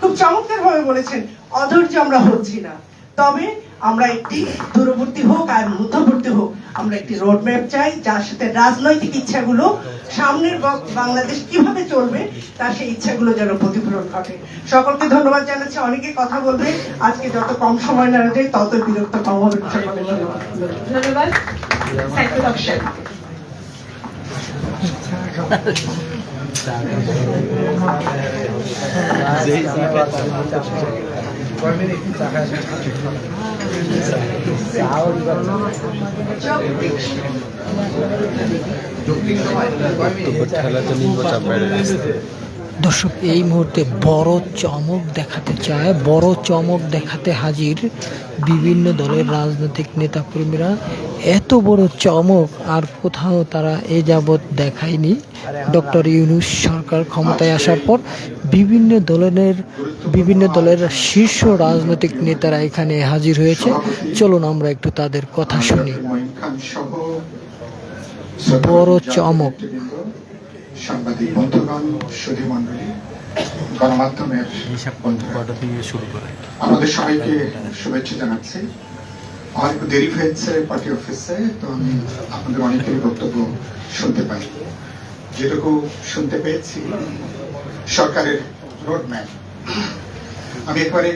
খুব চমৎকার ভাবে বলেছেন অধৈর্য আমরা হচ্ছি না। তবে আমরা একটি দূরবর্তী হোক আর মধ্যবর্তী হোক আমরা একটি রোড ম্যাপ চাই যার সাথে রাজনৈতিক ইচ্ছাগুলো সামনের বাংলাদেশ কীভাবে চলবে তার সেই ইচ্ছাগুলো যেন প্রতিফলন ঘটে। সকলকে ধন্যবাদ জানাচ্ছি অনেকে কথা বলবে আজকে যত কম সময় নেওয়া যায় তত বিরক্ত কম হবে। ধন্যবাদ। সাইফুল হক সাহেব। চাপ বেড়ে গেছে দর্শক, এই মুহূর্তে বড় চমক দেখাতে চায়, বড় চমক দেখাতে হাজির বিভিন্ন দলের রাজনৈতিক নেতাকর্মীরা। এত বড় চমক আর কোথাও তারা এ যাবৎ দেখায়নি। ডক্টর ইউনুস সরকার ক্ষমতায় আসার পর বিভিন্ন দলের বিভিন্ন দলের শীর্ষ রাজনৈতিক নেতারা এখানে হাজির হয়েছে। চলুন আমরা একটু তাদের কথা শুনি। বড় চমক। সাংবাদিক বন্ধুগণ সুধী মন্ডলী গণমাধ্যমের হিসাব বন্ধুরা দিয়ে শুরু করে? আপনাদের সবাইকে শুভেচ্ছা জানাচ্ছি। একটু দেরি হয়েছে পার্টি অফিসে তো আমি আপনাদের অনেকের বক্তব্য শুনতে পাই। যেটুকু শুনতে পেয়েছি সরকারের রোড ম্যাপ আমি একবারে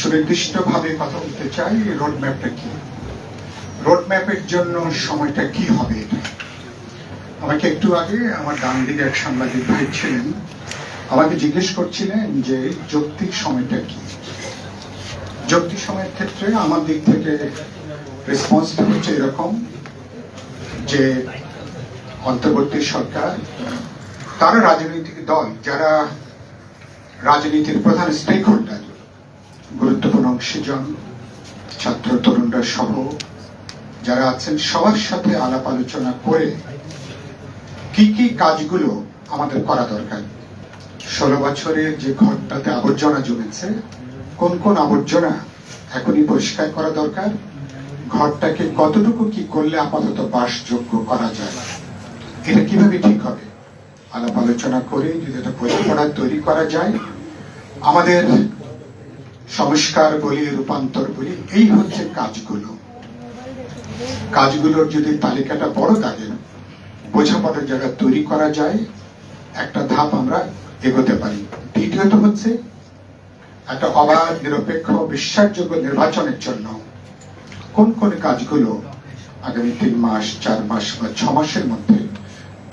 সুনির্দিষ্টভাবে কথা বলতে চাই রোড ম্যাপটা কি? রোড ম্যাপের জন্য সময়টা কি হবে? এটা আমাকে একটু আগে আমার ডান দিকে এক সাংবাদিক ভাই ছিলেন। আমাকে জিজ্ঞেস করছিলেন যে যৌক্তিক সময়টা কি? যৌক্তিক সময়ের ক্ষেত্রে আমার দিক থেকে রেসপন্সটা হচ্ছে এরকম যে অন্তর্বর্তী সরকার, তারা রাজনৈতিক দল, যারা রাজনীতির প্রধান স্টেক হোল্ডার গুরুত্বপূর্ণ অংশীজন, ছাত্র, তরুণরা সহ, যারা আছেন, সবার সাথে আলাপ আলোচনা করে কি কি কাজগুলো আমাদের করা দরকার? ষোলো বছরে যে ঘরটাতে আবর্জনা জমেছে, কোন কোন আবর্জনা এখনই পরিষ্কার করা দরকার? ঘরটাকে কতটুকু কি করলে আপাতত বাসযোগ্য করা যায়? এটা কীভাবে ঠিক হবে? আলাপ আলোচনা করে যদি এটা বোঝাপড়া তৈরি করা যায়, আমাদের সংস্কার বলি, রূপান্তর বলি, এই হচ্ছে কাজগুলো। কাজগুলোর যদি তালিকাটা বড় থাকে বোঝাপড়ার জায়গা তৈরি করা যায়, একটা ধাপ আমরা এগোতে পারি। দ্বিতীয়ত হচ্ছে একটা অবাধ, নিরপেক্ষ, বিশ্বাসযোগ্য নির্বাচনের জন্য কোন কোন কাজগুলো আগামী তিন মাস, চার মাস বা ছ মাসের মধ্যে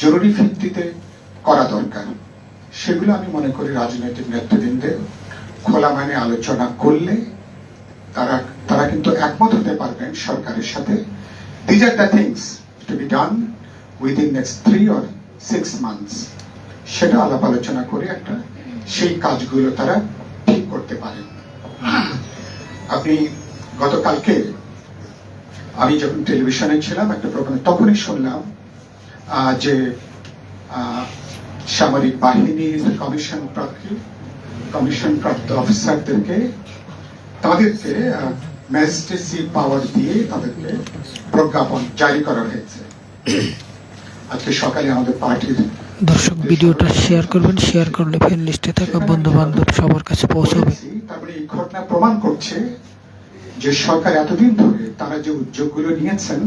জরুরি ভিত্তিতে করা দরকার। সেগুলো আমি মনে করি রাজনৈতিক নেতৃবৃন্দের খোলা মানে আলোচনা করলে তারা তারা কিন্তু একমত হতে পারবেন সরকারের সাথে। These are the things to be done within next three or six months সেটা আলাপ আলোচনা করে একটা সেই কাজগুলো তারা ঠিক করতে পারেন। আপনি গতকালকে আমি যখন টেলিভিশনে ছিলাম, একটা প্রোগ্রামে, তখনই শুনলাম যে সামরিক বাহিনীর কমিশন প্রাপ্ত কমিশন প্রাপ্ত অফিসারদেরকে তাদেরকে ম্যাজিস্ট্রেসি পাওয়ার দিয়ে তাদেরকে প্রজ্ঞাপন জারি করা হয়েছে। আজকে সকালে আমাদের পার্টির দর্শক ভিডিওটা শেয়ার করবেন শেয়ার করলে ফ্রেন্ড লিস্টে থাকা বন্ধু বান্ধব সবার কাছে পৌঁছাবে। তারপরে এই ঘটনা প্রমাণ করছে যে সরকার এতদিন ধরে তারা যে উদ্যোগগুলো নিয়েছেন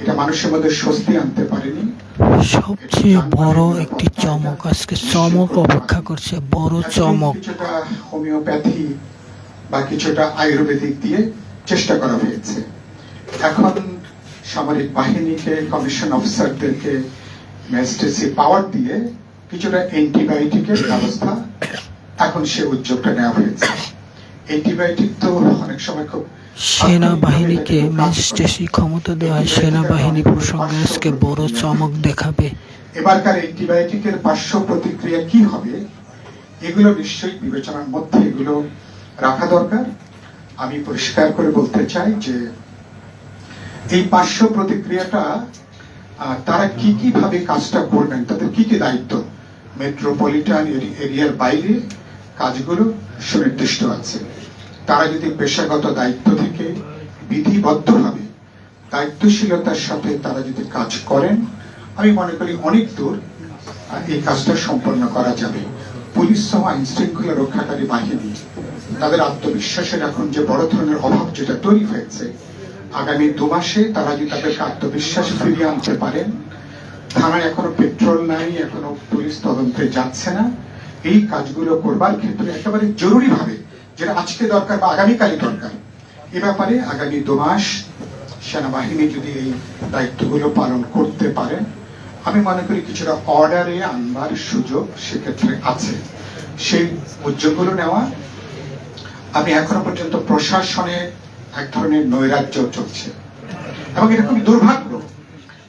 এটা মানুষের মধ্যে স্বস্তি আনতে পারেনি। সবচেয়ে বড় একটি চমক আজকে চমক অপেক্ষা করছে বড় চমক। কিছুটা হোমিওপ্যাথি বা কিছুটা আয়ুর্বেদিক দিয়ে চেষ্টা করা হয়েছে। এখন সামরিক বাহিনীকে কমিশন অফিসারদেরকে ম্যাজিস্ট্রেসি পাওয়ার দিয়ে কিছুটা অ্যান্টিবায়োটিকের ব্যবস্থা এখন সে উদ্যোগটা নেওয়া হয়েছে। অ্যান্টিবায়োটিক তো অনেক সময় খুব সেনাবাহিনীকে ম্যাজিস্ট্রেসি ক্ষমতা দেওয়ায় সেনাবাহিনী প্রসঙ্গে আজকে বড় চমক দেখাবে। এবারকার অ্যান্টিবায়োটিকের পার্শ্ব প্রতিক্রিয়া কি হবে এগুলো নিশ্চয়ই বিবেচনার মধ্যে এগুলো রাখা দরকার। আমি পরিষ্কার করে বলতে চাই যে এই পার্শ্ব প্রতিক্রিয়াটা তারা কি কি ভাবে কাজটা করবেন, তাদের কি কি দায়িত্ব? মেট্রোপলিটন এরিয়ার বাইরে কাজগুলো সুনির্দিষ্ট আছে। তারা যদি পেশাগত দায়িত্ব থেকে বিধিবদ্ধভাবে দায়িত্বশীলতার সাথে তারা যদি কাজ করেন, আমি মনে করি অনেক দূর এই কাজটা সম্পন্ন করা যাবে। পুলিশ সহ আইন শৃঙ্খলা রক্ষাকারী বাহিনী, তাদের আত্মবিশ্বাসের এখন যে বড় ধরনের অভাব যেটা তৈরি হয়েছে আগামী দু মাসে তারা যদি তাদেরকে আত্মবিশ্বাস ফিরিয়ে আনতে পারেন, থানায় এখনও পেট্রোল নাই, এখনও পুলিশ তদন্তে যাচ্ছে না। এই কাজগুলো করবার ক্ষেত্রে একেবারে জরুরি ভাবে যেটা আজকে দরকার বা আগামীকালই দরকার, এ ব্যাপারে আগামী দু মাস সেনাবাহিনী যদি এই দায়িত্বগুলো পালন করতে পারেন আমি মনে করি কিছুটা অর্ডারে আনবার সুযোগ সেক্ষেত্রে আছে। সেই উদ্যোগগুলো নেওয়া, আমি এখনও পর্যন্ত প্রশাসনে এক ধরনের নৈরাজ্য চলছে। এবং এটা খুবই দুর্ভাগ্য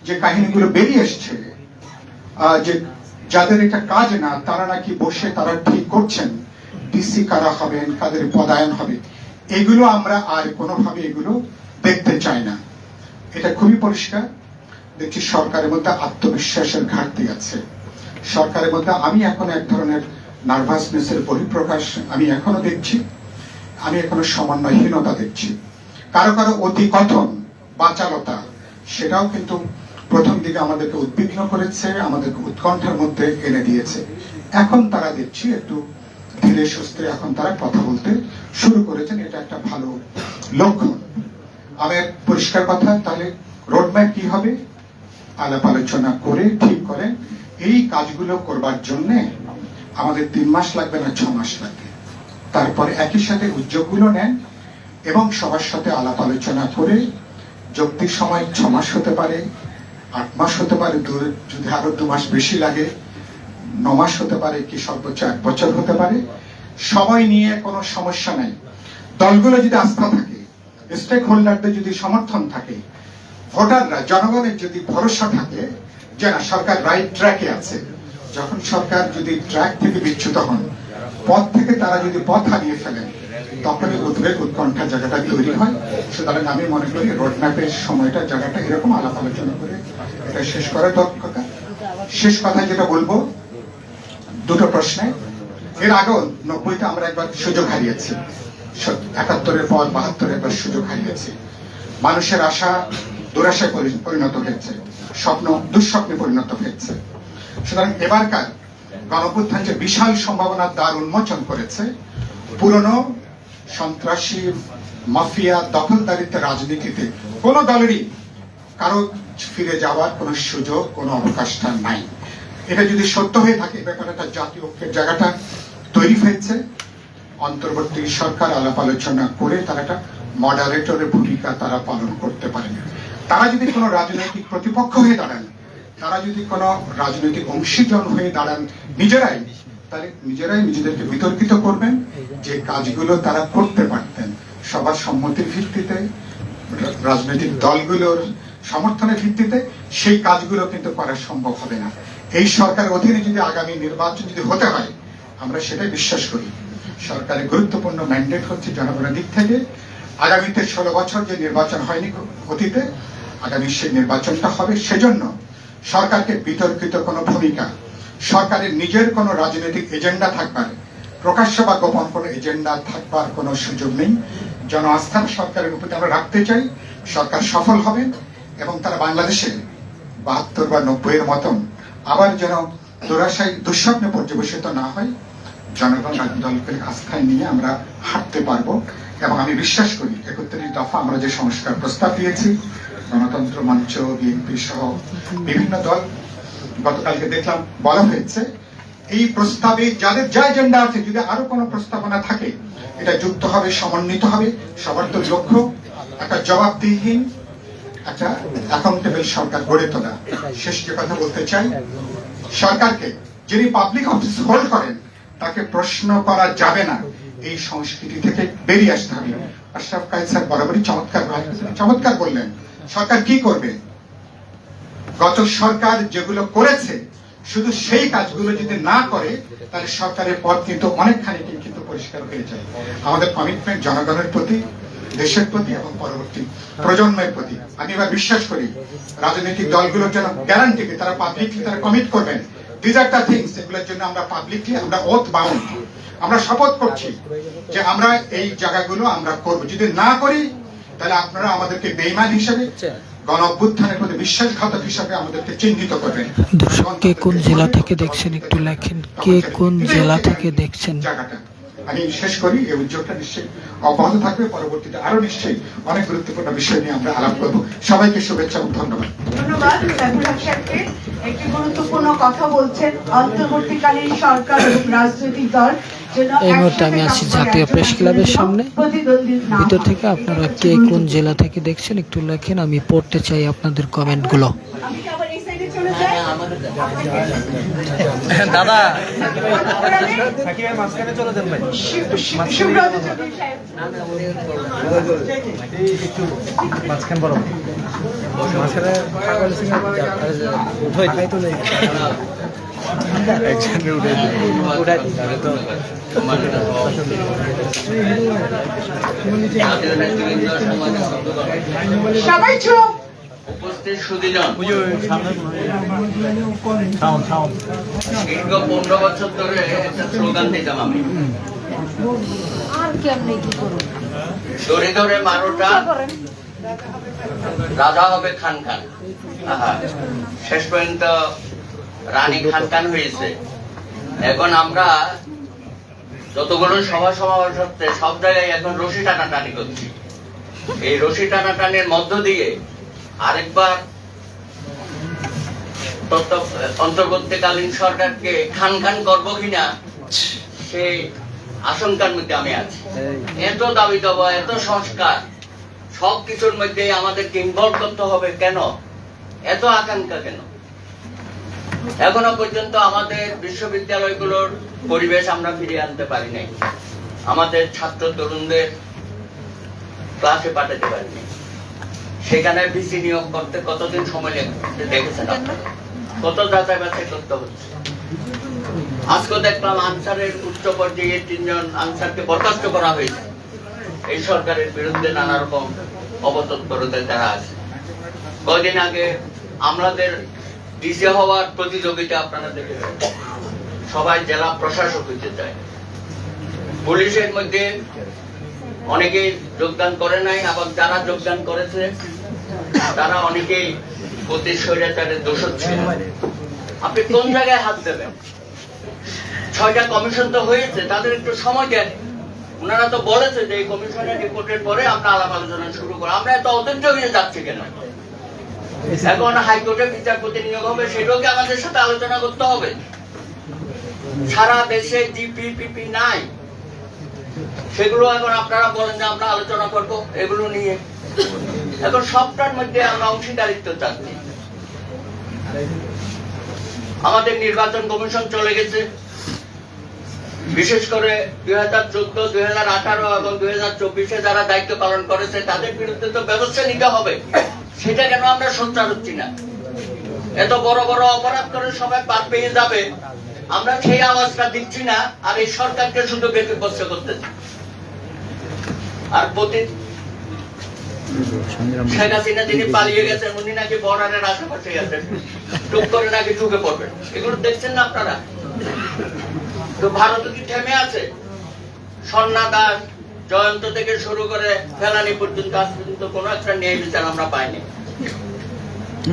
যে কাহিনীগুলো বেরিয়ে এসছে যে যাদের এটা কাজ না, তারা নাকি বসে তারা ঠিক করছেন, ডিসি কারা হবেন, কাদের পদায়ন হবে, এগুলো আমরা আর কোনোভাবে এগুলো দেখতে চাই না। এটা খুবই পরিষ্কার। দেখছি সরকারের মধ্যে আত্মবিশ্বাসের ঘাটতি আছে। সরকারের মধ্যে আমি এখন এক ধরনের নার্ভাসনেসের বহিঃপ্রকাশ আমি এখনও দেখছি। আমি এখনও সমন্বয়হীনতা দেখছি। কারও কারও অতি কথন বাচালতা সেটাও কিন্তু প্রথম দিকে আমাদেরকে উদ্বিগ্ন করেছে, আমাদেরকে উৎকণ্ঠার মধ্যে এনে দিয়েছে। এখন তারা দেখছি একটু ধীরে সুস্থে এখন তারা কথা বলতে শুরু করেছেন, এটা একটা ভালো লক্ষণ। আমার পরিষ্কার কথা, তাহলে রোডম্যাপ কি হবে? আলাপ আলোচনা করে ঠিক করে এই কাজগুলো করবার জন্যে আমাদের তিন মাস লাগবে না, ছ মাস লাগবে। তারপরে একই সাথে উদ্যোগগুলো নেন এবং সবার সাথে আলাপ আলোচনা করে যুক্তির সময় ছ মাস হতে পারে, আট মাস হতে পারে যদি আরও দু মাস বেশি লাগে, ন মাস হতে পারে কি সর্বোচ্চ এক বছর হতে পারে। সময় নিয়ে কোনো সমস্যা নাই। দলগুলো যদি আস্থা থাকে স্টেক হোল্ডারদের যদি সমর্থন থাকে, ভোটাররা, জনগণের যদি ভরসা থাকে যে না, সরকার রাইট ট্র্যাকে আছে। যখন সরকার যদি ট্র্যাক থেকে বিচ্যুত হন, পথ থেকে তারা যদি পথ হারিয়ে ফেলেন তখনই উদ্বেগ, উৎকণ্ঠা জায়গাটা তৈরি হয়। সুতরাং আমি মনে করি রোডম্যাপের সময়টা জায়গাটা এরকম আলাপ আলোচনা করে এটা শেষ করার দরকার শেষ কথা যেটা বলব, দুটো প্রশ্নে। এর আগেও নব্বইতে আমরা একবার সুযোগ হারিয়েছি। একাত্তরের পর বাহাত্তরে একবার সুযোগ হারিয়েছি। মানুষের আশা, দুরাশায় পরিণত হয়েছে। স্বপ্ন, দুঃস্বপ্নে পরিণত হয়েছে। সুতরাং এবারকার গণপুত্থান যে বিশাল সম্ভাবনার দ্বার উন্মোচন করেছে, পুরনো সন্ত্রাসী মাফিয়া দখলদারিত্বের রাজনীতিতে কোন দলেরই কারও ফিরে যাওয়ার কোনো সুযোগ, কোনো অবকাশটা নাই। এটা যদি সত্য হয়ে থাকে, এ ব্যাপারে একটা জাতীয় ঐক্যের জায়গাটা তৈরি হয়েছে। অন্তর্বর্তী সরকার আলাপ আলোচনা করে তারা একটা মডারেটরের ভূমিকা তারা পালন করতে পারেন। তারা যদি কোনো রাজনৈতিক প্রতিপক্ষ হয়ে দাঁড়ান, তারা যদি কোনো রাজনৈতিক অংশীজন হয়ে দাঁড়ান নিজেরাই তাহলে নিজেরাই নিজেদেরকে বিতর্কিত করবেন যে কাজগুলো তারা করতে পারতেন। সবার সম্মতির ভিত্তিতে রাজনৈতিক দলগুলোর সমর্থনের ভিত্তিতে সেই কাজগুলো কিন্তু করা সম্ভব হবে না। এই সরকারের অধীনে যদি আগামী নির্বাচন যদি হতে হয় আমরা সেটাই বিশ্বাস করি। সরকারের গুরুত্বপূর্ণ ম্যান্ডেট হচ্ছে জনগণের দিক থেকে। আগামীতে ষোলো বছর যে নির্বাচন হয়নি অতীতে আগামী সেই নির্বাচনটা হবে সেজন্য সরকারকে বিতর্কিত কোনো ভূমিকা সরকারের নিজের কোনো রাজনৈতিক এজেন্ডা থাকবার, প্রকাশ্য বা গোপন কোনো এজেন্ডা থাকবার কোনো সুযোগ নেই। জন আস্থার সরকারের উপরে আমরা রাখতে চাই, সরকার সফল হবে এবং তারা বাংলাদেশে বাহাত্তর বা নব্বই এর মতন আবার যেন দুরাশায়, দুঃস্বপ্নে পর্যবেসিত না হয়, জনগণ দলকে আস্থায় নিয়ে আমরা হাঁটতে পারব এবং আমি বিশ্বাস করি একত্রিশ দফা আমরা যে সংস্কার প্রস্তাব দিয়েছি, গণতন্ত্র মঞ্চ, বিএনপি সহ বিভিন্ন দল গতকালকে দেখলাম বলা হয়েছে, এই প্রস্তাবে যাদের যা এজেন্ডা আছে, যদি আরও কোনো প্রস্তাবনা থাকে, এটা যুক্ত হবে, সমন্বিত হবে সবার তো লক্ষ্য, একটা জবাবদিহীন একটা অ্যাকাউন্টেবল সরকার গড়ে তোলা। শেষ যে কথা বলতে চাই, সরকারকে যিনি পাবলিক অফিস হোল্ড করেন, তাকে প্রশ্ন করা যাবে না। এই সংস্কৃতি থেকে বেরিয়ে আসতে হবে। আশরাফ কাইল স্যার বরাবরই চমৎকার চমৎকার বললেন। সরকার কি করবে? গত সরকার যেগুলো করেছে, শুধু সেই কাজগুলো যদি না করে, তাহলে সরকারের পথ কিন্তু অনেকখানি কিন্তু পরিষ্কার হয়ে যায়। আমাদের কমিটমেন্ট জনগণের প্রতি, দেশের প্রতি এবং পরবর্তী প্রজন্মের প্রতি। আমি এবার বিশ্বাস করি, রাজনৈতিক দলগুলোর জন্য গ্যারান্টিকে তারা পাবলিকলি তারা কমিট করবেন। দিজ আর দ্য থিংস এগুলোর জন্য আমরা পাবলিকলি আমরা ওথ বাউন্ড আমরা শপথ করছি যে আমরা এই জায়গাগুলো আমরা করব। যদি না করি, তাহলে আপনারা আমাদেরকে বেইমান হিসেবে গণ অভ্যুত্থানের প্রতি বিশ্বাসঘাতক হিসাবে আমাদেরকে চিহ্নিত করবেন। দর্শক কে কোন জেলা থেকে দেখছেন একটু লেখেন। কে কোন জেলা থেকে দেখছেন? জায়গাটা। আমি শেষ করি এই উদ্যোগটা নিশ্চয়ই অব্যাহত থাকবে। পরবর্তীতে আরও নিশ্চয়ই অনেক গুরুত্বপূর্ণ বিষয় নিয়ে আমরা আলাপ করব। সবাইকে শুভেচ্ছা ও ধন্যবাদ। ধন্যবাদ একটি গুরুত্বপূর্ণ কথা বলছেন অন্তর্বর্তীকালীন সরকার এবং রাজনৈতিক দল এই মুহূর্তে আমি আছি জাতীয় প্রেস ক্লাবের সামনে। ভিতর থেকে আপনারা কে কোন জেলা থেকে দেখছেন একটু লেখেন আমি পড়তে চাই আপনাদের কমেন্টগুলো। চলে যাই দাদা। শিব- শিব- সুব্রত চৌধুরী সাহেব। মাঝখান বড়। একজনে উঠে উঠাই তাহলে তো সবাই চুপ উপস্থিত সুদীজন। সাউন্ড সাউন্ড দীর্ঘ পনেরো বছর ধরে একটা স্লোগান দিতাম আমি। ধরে ধরে মারোটা। রাজা হবে খান খান। শেষ পর্যন্ত রানী খান খান হয়েছে। এখন আমরা যতগুলো সভা সমাবেশ হচ্ছে সব জায়গায় এখন রশি টানাটানি করছি। এই রশি টানাটানির মধ্য দিয়ে আরেকবার অন্তর্বর্তীকালীন সরকারকে খান খান করব কিনা সেই আশঙ্কার মধ্যে আমি আছি। এত দাবি দেওয়া এত সংস্কার সব কিছুর মধ্যে আমাদেরকে ইনভলভ করতে হবে কেন? এত আকাঙ্ক্ষা কেন? এখনও পর্যন্ত আমাদের বিশ্ববিদ্যালয়গুলোর পরিবেশ আমরা ফিরিয়ে আনতে পারি নাই। আমাদের ছাত্র তরুণদের ক্লাসে পাঠাতে পারিনি সেখানে ভিসি নিয়োগ করতে কতদিন সময় লেগেছে দেখেছেন কত যাচাই বাছাই করতে হচ্ছে? আজকে দেখলাম আনসারের উচ্চ পর্যায়ে তিনজন আনসারকে বরখাস্ত করা হয়েছে। এই সরকারের বিরুদ্ধে নানা রকম অবতৎপরতে তারা আছে। কয়দিন আগে আমাদের ডিসি হওয়ার প্রতিযোগিতা আপনারা দেখেছেন। সবাই জেলা প্রশাসক হইতে চায়। পুলিশের মধ্যে অনেকেই যোগদান করে নাই, আবার যারা যোগদান করেছে, তারা অনেকেই প্রতি স্বৈরাচারের দোষর ছিল। আপনি কোন জায়গায় হাত দেবেন? ছয়টা কমিশন তো হয়েছে, তাদের একটু সময় দেন। ওনারা তো বলেছে যে এই কমিশনের রিপোর্টের পরে আমরা আলাপ আলোচনা শুরু করব। আমরা এত অধৈর্য যাচ্ছি কেন? এখন হাইকোর্টে বিচারপতি নিয়োগ হবে, সেটাও কি আমাদের সাথে আলোচনা করতে হবে? সারা দেশে জিপিপিপি নাই। সেগুলো এখন আপনারা বলেন যে আমরা আলোচনা করব, এগুলো নিয়ে। এখন সবটার মধ্যে আমরা অংশীদারিত্ব চাচ্ছি। আমাদের নির্বাচন কমিশন চলে গেছে। বিশেষ করে দুই হাজার চোদ্দ, দুই হাজার আঠারো এবং দুই হাজার চব্বিশে যারা দায়িত্ব পালন করেছে, তাদের বিরুদ্ধে তো ব্যবস্থা নিতে হবে। সেটা কেন আমরা সোচ্চার হচ্ছি না? এত বড় বড় অপরাধ করে সবাই পার পেয়ে যাবে। আমরা সেই আওয়াজটা দিচ্ছি না, আর এই সরকারকে শুধু ব্যতিব্যস্ত করতেছি আর প্রতি শেখ হাসিনা যিনি পালিয়ে গেছেন, উনি নাকি বর্ডারের আশেপাশে গেছেন টুক করে নাকি ঢুকে পড়বেন। এগুলো দেখছেন না আপনারা? তো ভারত কি থেমে আছে? সন্না দাস জয়ন্ত থেকে শুরু করে ফেলানি পর্যন্ত আজ পর্যন্ত কোনো একটা ন্যায় বিচার আমরা পাইনি।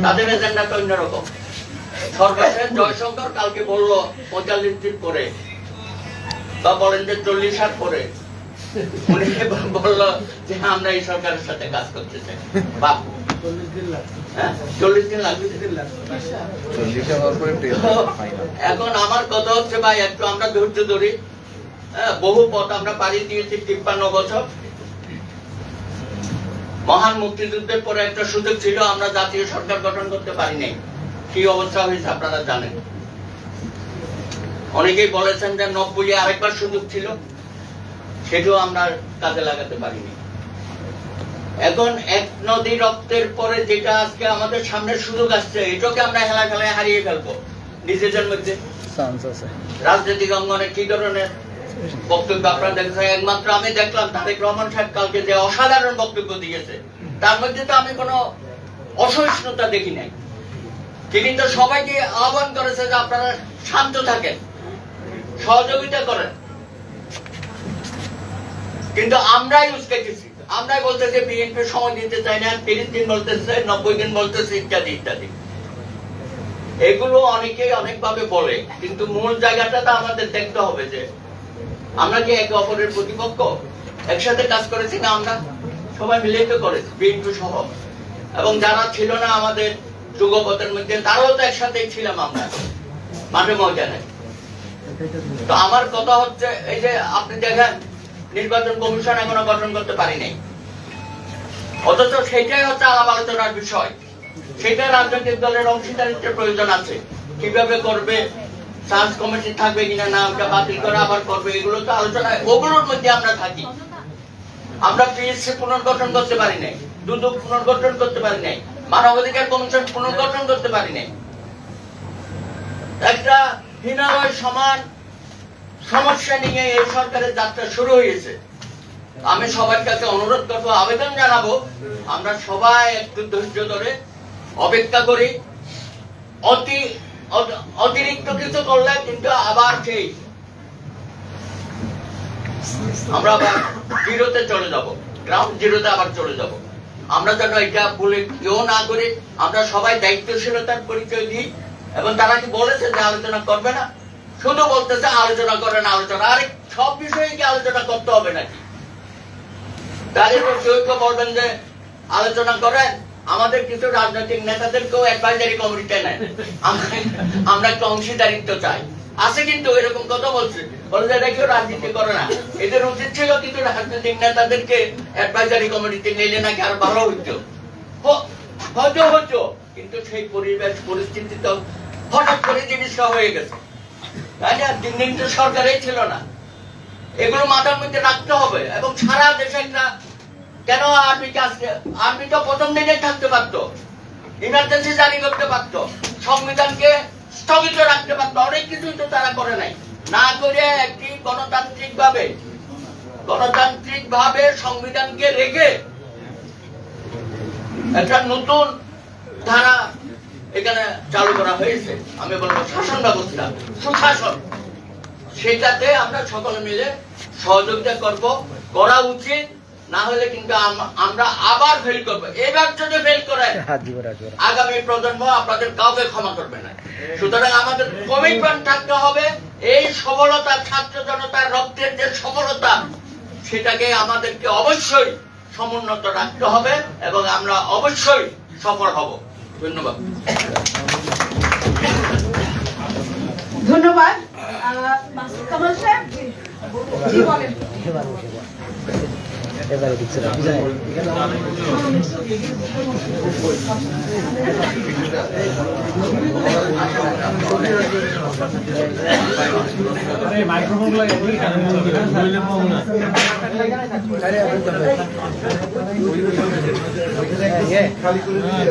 তাদের এজেন্ডা তো অন্যরকম। সর্বশেষ জয়শঙ্কর কালকে বলল পঁয়তাল্লিশ দিন পরে বা বলেন যে চল্লিশ হাত পরে। উনি বলল যে আমরা এই সরকারের সাথে কাজ করতে চাই। বাহ। হ্যাঁ? এখন আমার কথা হচ্ছে ভাই একটু আমরা ধৈর্য ধরি। হ্যাঁ, বহু পথ আমরা পাড়ি দিয়েছি তিপ্পান্ন বছর। মহান মুক্তিযুদ্ধের পরে একটা সুযোগ ছিল আমরা জাতীয় সরকার গঠন করতে পারি নাই কি অবস্থা হয়েছে আপনারা জানেন। অনেকেই বলেছেন যে নব্বই আরেকবার সুযোগ ছিল সেটাও আমরা কাজে লাগাতে পারিনি। এখন এক নদী রক্তের পরে যেটা আজকে আমাদের সামনে সুযোগ আসছে এটাকে আমরা হেলা খেলায় হারিয়ে ফেলব নিজেদের মধ্যে। রাজনৈতিক অঙ্গনে কি ধরনের বক্তব্য আপনারা দেখছেন? একমাত্র আমি দেখলাম তারেক রহমান সাহেব কালকে যে অসাধারণ বক্তব্য দিয়েছে তার মধ্যে তো আমি কোনো অসহিষ্ণুতা দেখি নাই। তিনি তো সবাইকে আহ্বান করেছে যে আপনারা শান্ত থাকেন সহযোগিতা করেন। কিন্তু আমরাই উস্কে গেছি আমরাই বলতেছি বিএনপি সময় দিতে চাই না তিরিশ দিন বলতেছে নব্বই দিন বলতেছে, ইত্যাদি ইত্যাদি। এগুলো অনেকেই অনেকভাবে বলে, কিন্তু মূল জায়গাটা তো আমাদের দেখতে হবে যে, আমরা কি একে অপরের প্রতিপক্ষ? একসাথে কাজ করেছি না আমরা? সবাই মিলে তো করেছি বিএনপি সহ। এবং যারা ছিল না আমাদের যুগপথের মধ্যে, তারাও তো একসাথেই ছিলাম আমরা, মাঠে ময়দানে। তো আমার কথা হচ্ছে, এই যে আপনি দেখেন নির্বাচন কমিশন এখনও গঠন করতে পারি নাই। অথচ সেটাই হচ্ছে আলাপ আলোচনার বিষয়। সেটা রাজনৈতিক দলের অংশীদারিত্বের প্রয়োজন আছে। কীভাবে করবে, সার্চ কমিটি থাকবে কিনা না ওটা বাতিল করে আবার করবে, এগুলো তো আলোচনা, ওগুলোর মধ্যে আমরা থাকি। আমরা পিএসসি পুনর্গঠন করতে পারি নাই, দুদক পুনর্গঠন করতে পারি নাই, মানবাধিকার কমিশন পুনর্গঠন করতে পারি নাই। একটা হিনালয় সমান সমস্যা নিয়ে এই সরকারের যাত্রা শুরু হয়েছে। আমি সবার কাছে অনুরোধ করব, আবেদন জানাব, আমরা সবাই একটু ধৈর্য ধরে অপেক্ষা করি। অতি অতিরিক্ত কিছু করলে কিন্তু আবার সেই আমরা আবার জিরোতে চলে যাব। গ্রাউন্ড জিরোতে আবার চলে যাব। আমরা যেন এটা বলে কেউ না করে, আমরা সবাই দায়িত্বশীলতার পরিচয় দিই, এবং তারা কি বলেছে যে আলোচনা করবে না? শুধু বলতেছে আলোচনা করেন, আলোচনা। আরে, সব বিষয়ে কি আলোচনা করতে হবে নাকি? তাদের কেউ বলবেন যে আলোচনা করেন। আমাদের কিছু রাজনৈতিক নেতাদেরকেও অ্যাডভাইজারি কমিটিতে নেন। আমরা- একটা অংশীদারিত্ব চাই। আছে কিন্তু এরকম কথা বলছে। বলে যে এটা কেউ রাজনীতি করে না। এদের উচিত ছিল কিন্তু রাজনৈতিক নেতাদেরকে অ্যাডভাইজারি কমিটিতে নিলে নাকি আরও ভালো হইতো। হ- হয়তো হতো কিন্তু সেই পরিবেশ, পরিস্থিতি তো হঠাৎ করে জিনিসটা হয়ে গেছে। সরকারই ছিল না। এগুলো মাথার মধ্যে রাখতে হবে এবং সারা দেশে কেন আর্মি তো প্রথম দিনে থাকতে পারতো। ইমার্জেন্সি জারি করতে পারতো। সংবিধানকে স্থগিত রাখতে পারতো। অনেক কিছুই তো তারা করে নাই। না করে একটি গণতান্ত্রিক ভাবে গণতান্ত্রিক ভাবে সংবিধানকে রেখে একটা নতুন ধারা এখানে চালু করা হয়েছে। আমি বলব শাসন ব্যবস্থা সুশাসন। সেটাতে আমরা সকলে মিলে সহযোগিতা করব করা উচিত না হলে কিন্তু আমরা আবার ফেল করব। এবার যদি ফেল করেন আগামী প্রজন্ম আপনাদের কাউকে ক্ষমা করবে না। সুতরাং আমাদের কমিটমেন্ট থাকতে হবে। এই সফলতা ছাত্র জনতার রক্তের যে সফলতা সেটাকে আমাদেরকে অবশ্যই সমুন্নত রাখতে হবে এবং আমরা অবশ্যই সফল হব। ধন্যবাদ। ধন্যবাদ। কামাল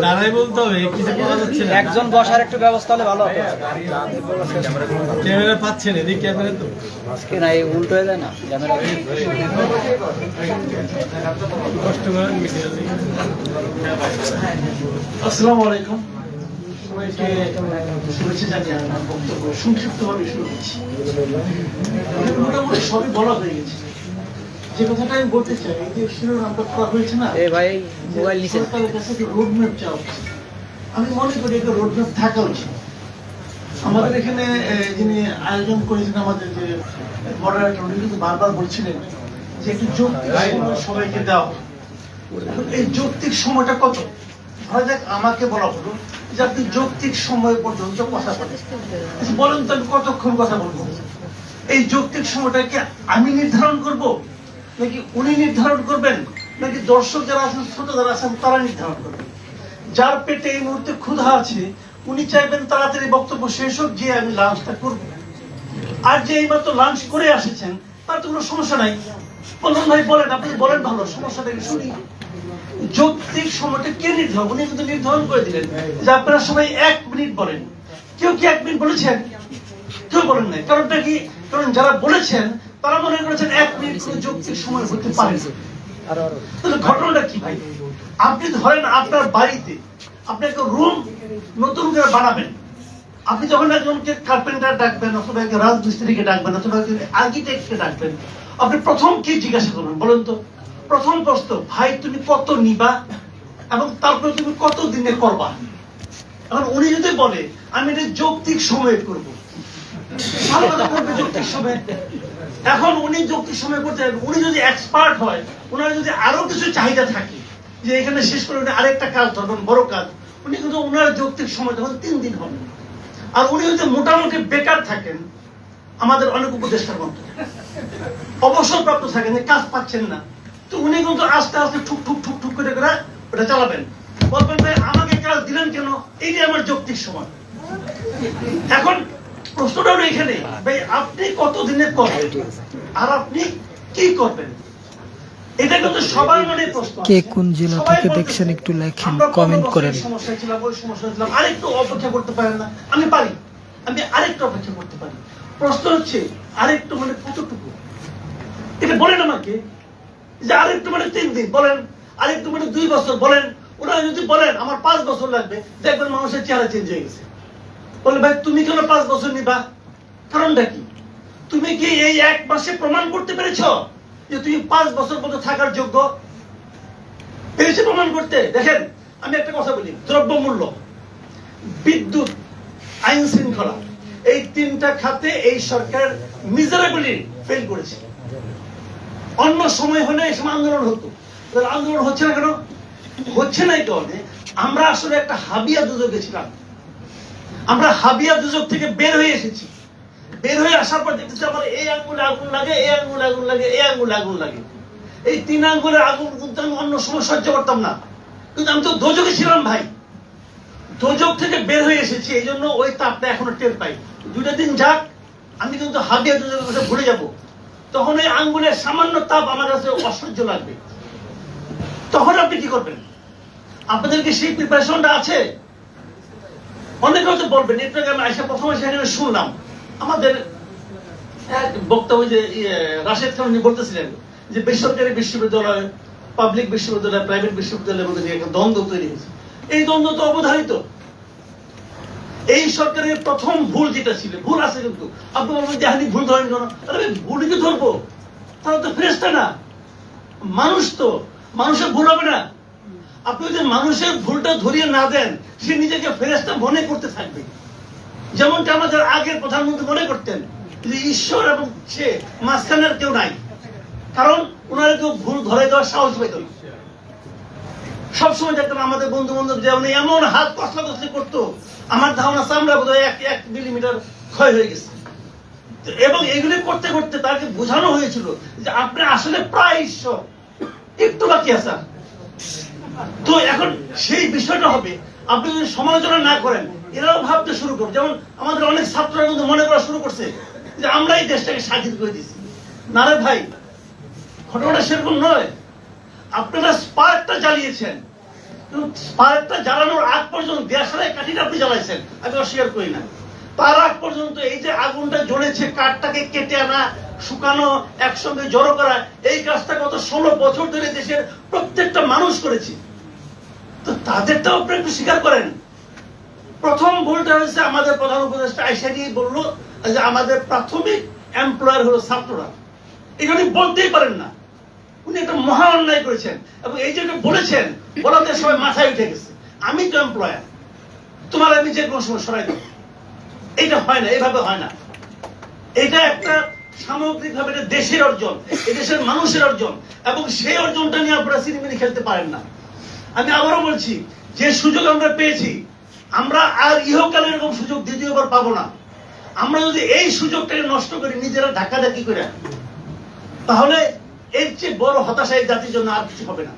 দাঁড়াই বলতে হবে কিছু পাওয়া যাচ্ছে একজন বসার একটু ব্যবস্থা হলে ভালো হতো। ক্যামেরা পাচ্ছেন এদিকে ক্যামেরা তো। আজকে না এই উল্টো হয়ে যায় না ক্যামেরা কষ্ট করেন আসসালামু আলাইকুম। সবাইকে শুভেচ্ছা জানিয়ে আমার বক্তব্য সংক্ষিপ্তভাবে শুরু করছি। মোটামুটি সবই বলা হয়ে গেছে। যে কথাটা আমি বলতে চাই যে শিরোনামটা করা হয়েছে না এ ভাই মোবাইল নিচে। সরকারের কাছে রোডম্যাপ চাওয়া উচিত। আমি মনে করি একটা রোডম্যাপ থাকা উচিত। আমাদের এখানে যিনি আয়োজন করেছেন আমাদের যে মডারেটর উনি কিন্তু বারবার বলছিলেন যে একটু যৌক্তিক সময় সবাইকে দেওয়া। এই যৌক্তিক সময়টা কত? ধরা যাক আমাকে বলা হলো। যে আপনি যৌক্তিক সময় পর্যন্ত কথা বলেন আচ্ছা, বলেন তো আমি কতক্ষণ কথা বলব? এই যৌক্তিক সময়টাকে আমি নির্ধারণ করব? নাকি উনি নির্ধারণ করবেন? নাকি দর্শক যারা আছেন শ্রোতা যারা আছেন তারা নির্ধারণ করবেন? যার পেটে এই মুহূর্তে ক্ষুধা আছে উনি চাইবেন তাড়াতাড়ি বক্তব্য শেষ হোক যে আমি লাঞ্চটা করব। আর যে এইমাত্র লাঞ্চ করে এসেছেন তার তো কোনো সমস্যা নাই। বলুন ভাই বলেন আপনি বলেন ভালো সমস্যাটা কি শুনি। যৌক্তিক সময়টা কে নির্ধারণ উনি কিন্তু নির্ধারণ করে দিলেন যে আপনারা সবাই এক মিনিট বলেন। কেউ কি এক মিনিট বলেছেন? কেউ বলেন নাই। কারণটা কি? কারণ যারা বলেছেন, তারা মনে করেছেন এক মিনিট কোনো যৌক্তিক সময় হতে পারে তাহলে ঘটনাটা কি ভাই? আপনি ধরেন আপনার বাড়িতে আপনি একটা রুম নতুন করে বানাবেন। আপনি যখন একজনকে কার্পেন্টার ডাকবেন অথবা একটা রাজমিস্ত্রিকে ডাকবেন অথবা আর্কিটেক্টকে ডাকবেন, আপনি প্রথম কি জিজ্ঞাসা করবেন বলেন তো? প্রথম প্রশ্ন, ভাই, তুমি কত নিবা? এবং তারপরে তুমি কত দিনে করবা? এখন উনি যদি বলে, আমি এটা যৌক্তিক সময়ে করব। ভালো কথা করবে যৌক্তিক সময়ে। এখন উনি যৌক্তিক সময় করতে। উনি যদি এক্সপার্ট হয় ওনার যদি আরও কিছু চাহিদা থাকে, যে এখানে শেষ করে উনি আরেকটা কাজ ধরবেন বড় কাজ, উনি কিন্তু ওনার যৌক্তিক সময় তখন তিন দিন হবে। আর উনি যদি মোটামুটি বেকার থাকেন, আমাদের অনেক উপদেষ্টার মতো। অবসরপ্রাপ্ত থাকেন কাজ পাচ্ছেন না। তো উনি কিন্তু আস্তে আস্তে ঠুক ঠুক ঠুক ঠুক করে করে ওটা চালাবেন। বলবেন ভাই আমাকে কাজ দিলেন কেন? এইটাই আমার যৌক্তিক সময় এখন প্রশ্নটা হলো এখানে ভাই আপনি কত দিনে করবেন? আর আপনি কি করবেন? এটা কিন্তু সবার মনে প্রশ্ন কে কোন জেলা থেকে দেখছেন একটু লেখেন, পনেরো করেন। এই সমস্যায় ছিলাম ওই সমস্যায় ছিলাম। আরেকটু অপেক্ষা করতে পারেন না আমি পারি। আমি আরেকটু অপেক্ষা করতে পারি। প্রশ্ন হচ্ছে আরেকটু মানে কতটুকু? এটা বলেন আমাকে। যে আরেকটু মানে তিন দিন, বলেন আরেকটু মানে দুই বছর, বলেন ওনারা যদি বলেন, আমার পাঁচ বছর লাগবে, দেখবেন মানুষের চেহারা চেঞ্জ হয়ে গেছে। বলে, ভাই, তুমি কেন পাঁচ বছর নিবা? কারণটা কি? তুমি কি এই এক মাসে প্রমাণ করতে পেরেছ যে তুমি পাঁচ বছর পর্যন্ত থাকার যোগ্য? পেরেছে প্রমাণ করতে। দেখেন, আমি একটা কথা বলি দ্রব্য মূল্য বিদ্যুৎ, আইন শৃঙ্খলা, এই তিনটা খাতে এই সরকার মিজারেবলি ফেল করেছে। অন্য সময় হলে সময় আন্দোলন হতো। আন্দোলন হচ্ছে না কেন? হচ্ছে না এই কারণে আমরা আসলে একটা হাবিয়া দুযোগে ছিলাম। আমরা হাবিয়া দুজক থেকে বের হয়ে এসেছি। বের হয়ে আসার পর দেখতেছি আমার এই আঙ্গুলে আগুন লাগে, এই আঙ্গুলে আগুন লাগে, এই আঙ্গুলে আগুন লাগে। এই তিন আঙ্গুলের আগুন কিন্তু আমি অন্য সময় সহ্য করতাম না। কিন্তু আমি তো দোজকে ছিলাম ভাই। দোজক থেকে বের হয়ে এসেছি, এই জন্য ওই তাপটা এখনও টের পাই। দুটা দিন যাক, আমি কিন্তু হাবিয়া দুজকের কথা ভুলে যাব। তখন এই আঙ্গুলের সামান্য তাপ আমার কাছে অসহ্য লাগবে। তখন আপনি কি করবেন? আপনাদের কি সেই প্রিপারেশনটা আছে? অনেকে হয়তো বলবেন একটু আমি আইসা প্রথমে সেখানে শুনলাম। আমাদের বক্তব্য যে ইয়ে, রাশেদ খান উনি বলতেছিলেন যে বেসরকারি বিশ্ববিদ্যালয় পাবলিক বিশ্ববিদ্যালয় প্রাইভেট বিশ্ববিদ্যালয়ের মধ্যে একটা দ্বন্দ্ব তৈরি হয়েছে। এই দ্বন্দ্ব তো অবধারিত। এই সরকারের প্রথম ভুল যেটা ছিল, ভুল আছে কিন্তু। আপনি বলবেন, যে ভুল ধরেন কেন? আরে ভুলই তো ধরবো। তাহলে তো ফেরেস্তা না। মানুষ তো, মানুষের ভুল হবে না। আপনি যদি মানুষের ভুলটা ধরিয়ে না দেন, সে নিজেকে ফেরেস্তা মনে করতে থাকবে। যেমনটা আমাদের আগের প্রধানমন্ত্রী মনে করতেন যে ঈশ্বর এবং সে মাঝখানের কেউ নাই। কারণ ওনারা কেউ ভুল ধরে দেওয়ার সাহস পেত সবসময় দেখতাম আমাদের বন্ধু বান্ধব যেমন এমন হাত কসলা কসলি করতো, আমার ধারণা চামড়া বোধ এক এক মিলিমিটার ক্ষয় হয়ে গেছে। এবং এগুলি করতে করতে তাকে বোঝানো হয়েছিল যে আপনি আসলে প্রায় ঈশ্বর। একটু বাকি আর। তো এখন সেই বিষয়টা হবে। আপনি যদি সমালোচনা না করেন, এরাও ভাবতে শুরু করবে। যেমন আমাদের অনেক ছাত্ররা কিন্তু মনে করা শুরু করছে যে আমরাই দেশটাকে স্বাধীন করে দিয়েছি। না রে ভাই, ঘটনাটা সেরকম নয়। আপনারা স্পার্কটা জ্বালিয়েছেন। স্পার্কটা জ্বালানোর আগ পর্যন্ত দেশালাই কাঠিটা আপনি জ্বালাইছেন, আমি অস্বীকার করি না। তার আগ পর্যন্ত এই যে আগুনটা জ্বলেছে, কাঠটাকে কেটে আনা, শুকানো, একসঙ্গে জড়ো করা, এই কাজটা গত ষোলো বছর ধরে দেশের প্রত্যেকটা মানুষ করেছে। তো তাদেরটাও আপনি একটু স্বীকার করেন। প্রথম ভুলটা হয়েছে, আমাদের প্রধান উপদেষ্টা আইসা দিয়ে বলল যে আমাদের প্রাথমিক এমপ্লয়ার হলো ছাত্ররা। এটা বলতেই পারেন না। উনি একটা মহা অন্যায় করেছেন এবং এই যে এটা বলেছেন, বলাতে সবাই মাথায় উঠে গেছে। আমি তো এমপ্লয়ার তোমার আমি যে কোনো সময় সরাই দেবো। এইটা হয় না এইভাবে হয় না। এটা একটা সামগ্রিক ভাবে এটা দেশের অর্জন, এই দেশের মানুষের অর্জন, এবং সেই অর্জনটা নিয়ে আপনারা সিনেমিনি খেলতে পারেন না। আমি আবারও বলছি, যে সুযোগ আমরা পেয়েছি, আমরা আর ইহকালে এরকম সুযোগ দ্বিতীয়বার পাবো না। আমরা যদি এই সুযোগটাকে নষ্ট করি, নিজেরা ধাক্কাধাক্কি করে, তাহলে এর চেয়ে বড় হতাশা এই জাতির জন্য আর কিছু হবে না।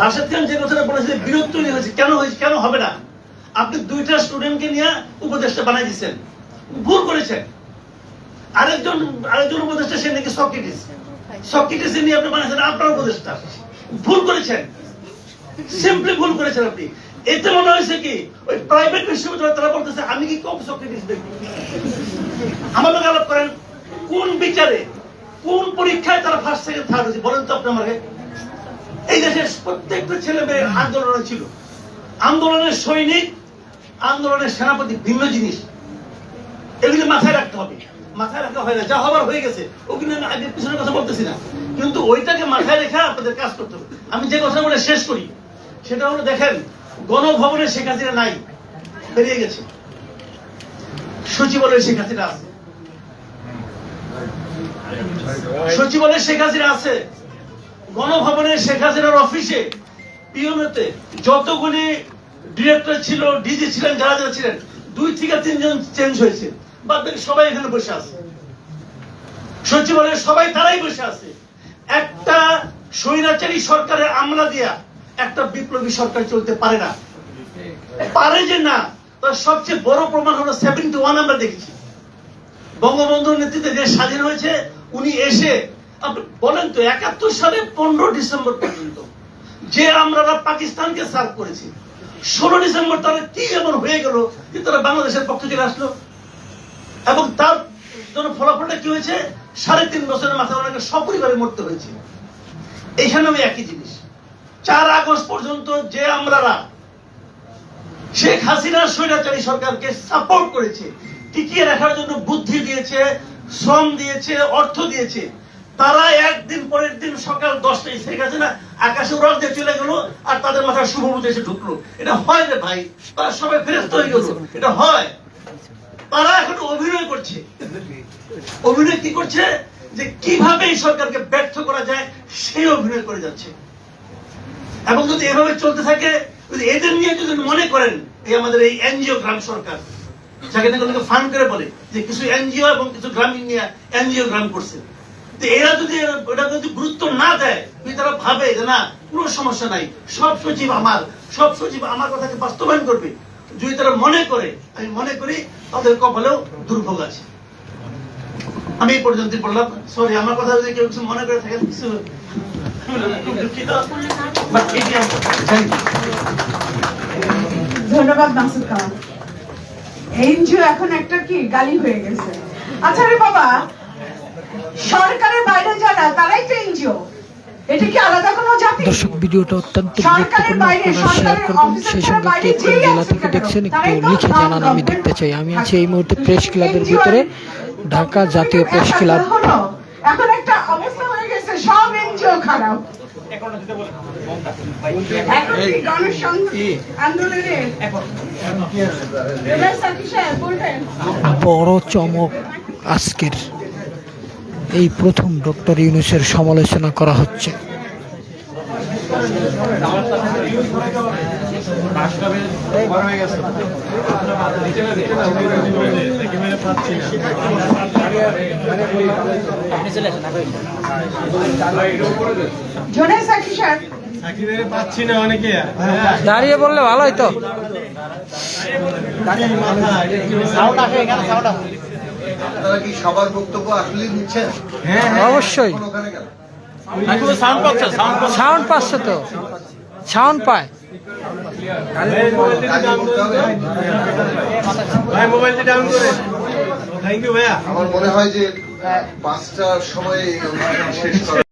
রাশেদ খান যে কথাটা বলেছে বিরক্ত তৈরি হয়েছে। কেন হয়েছে? কেন হবে না? আপনি দুইটা স্টুডেন্টকে নিয়ে উপদেষ্টা বানাই দিচ্ছেন ভুল করেছেন। আরেকজন আরেকজন উপদেষ্টা, সে নাকি সক্রেটিস। সক্রেটিস নিয়ে আপনি বানাইছেন, আপনার উপদেষ্টা। ভুল করেছেন। সিম্পলি ভুল করেছেন আপনি। এতে মনে হয়েছে কি, ওই প্রাইভেট বিশ্ববিদ্যালয় তারা বলতেছে, আমি কি কম সক্রেটিস দেখি? আমার লোক আলাপ করেন, কোন বিচারে কোন পরীক্ষায় তারা ফার্স্ট সেকেন্ড থার্ড হয়েছে? বলেন তো আপনি আমাকে। এই দেশের প্রত্যেকটা ছেলে মেয়ে আন্দোলনে ছিল। আন্দোলনের সৈনিক, আন্দোলনের সেনাপতি, ভিন্ন জিনিস। এগুলি মাথায় রাখতে হবে। মাথায় রাখা হয় না। যা হবার হয়ে গেছে, ওগুলো আমি আগের পিছনের কথা বলতেছি না। কিন্তু ওইটাকে মাথায় রেখে আপনাদের কাজ করতে হবে। আমি যে কথা বলে শেষ করি, সেটা হলো দেখেন, গণভবনে শেখ হাসিনা নাই, বেরিয়ে গেছে। সচিবালয়ে শেখ হাসিনা আছে। সচিবালয়ে শেখ হাসিনা আছে, গণভবনে শেখ হাসিনার অফিসে পিওনেতে যতগুলি ডিরেক্টর ছিল, ডিজি ছিলেন, যারা যারা ছিলেন, দুই থেকে তিনজন চেঞ্জ হয়েছে। বাদ সবাই এখানে বসে আছে। সচিবালয়ে সবাই তারাই বসে আছে। একটা স্বৈরাচারী সরকারের আমলা দিয়া একটা বিপ্লবী সরকার চলতে পারে না। পারে যে না, তার সবচেয়ে বড় প্রমাণ হলো সেভেন্টি ওয়ান আমরা দেখেছি। বঙ্গবন্ধুর নেতৃত্বে দেশ স্বাধীন হয়েছে, উনি এসে বলেন তো, একাত্তর সালে পনেরো ডিসেম্বর পর্যন্ত যে আমরা পাকিস্তানকে সার্ভ করেছি, ষোলো ডিসেম্বর তারা কি এমন হয়ে গেল যে তারা বাংলাদেশের পক্ষ থেকে আসলো? এবং তার জন্য ফলাফলটা কি হয়েছে? সাড়ে তিন বছরের মাথায় ওনাকে সপরিবারে মরতে হয়েছে। এইখানে আমি একই জিনিস। চার আগস্ট পর্যন্ত যে আমরারা শেখ হাসিনার স্বৈরাচারী সরকারকে সাপোর্ট করেছে টিকিয়ে রাখার জন্য বুদ্ধি দিয়েছে, শ্রম দিয়েছে, অর্থ দিয়েছে। তারা একদিন পরের দিন সকাল দশটায় শেখ হাসিনা আকাশে উড়াল দিয়ে চলে গেল আর তাদের মাথায় শুভমতি এসে ঢুকলো। এটা হয় রে ভাই, তারা সবাই ফেরত হয়ে গেল। এটা হয়। তারা এখন অভিনয় করছে। অভিনয় কি করছে? যে কীভাবে এই সরকারকে ব্যর্থ করা যায় সেই অভিনয় করে যাচ্ছে। এবং যদি এভাবে চলতে থাকে এদের নিয়ে যদি মনে করেন, এই আমাদের এই এনজিও গ্রাম সরকার যাকে নাকি অনেকে ফান্ড করে বলে যে কিছু এনজিও এবং কিছু গ্রামীণ নিয়ে এনজিও গ্রাম করছে। এরা যদি এটা যদি গুরুত্ব না দেয় যদি তারা ভাবে যে না, কোনো সমস্যা নাই, সব সচিব আমার, সব সচিব আমার কথাকে বাস্তবায়ন করবে। যদি তারা মনে করে, আমি মনে করি তাদের কপালেও দুর্ভোগ আছে। আমি এই পর্যন্ত বললাম সরি আমার কথা যদি কেউ কিছু মনে করে থাকেন কিছু ধন্যবাদ, মাসুদ খান এনজিও এখন একটা কি গালি হয়ে গেছে। আচ্ছা রে বাবা সরকারের বাইরে যারা তারাই তো এনজিও। এটা কি আলাদা কোনো জাতি? দর্শক ভিডিওটা অত্যন্ত গুরুত্বপূর্ণ। আপনারা শেয়ার করবেন সেই ছাড়া সঙ্গে কে কোন জেলা থেকে দেখছেন একটু লিখে জানান আমি দেখতে চাই। আমি আছি এই মুহূর্তে প্রেস ক্লাবের ভিতরে ঢাকা জাতীয় প্রেস ক্লাব এখন একটা অবস্থা হয়ে গেছে সব এনজিও খারাপ। বড় চমক আজকের। এই প্রথম ডক্টর ইউনুসের সমালোচনা করা হচ্ছে। পাচ্ছি না অনেকে দাঁড়িয়ে বললে ভালো হতো আপনারা কি সবার বক্তব্য আসলে নিচ্ছেন অবশ্যই পাচ্ছে। সাউন্ড সাউন্ড পাচ্ছে তো। সাউন্ড পায়। আমার মনে হয় যে পাঁচটার সময় শেষ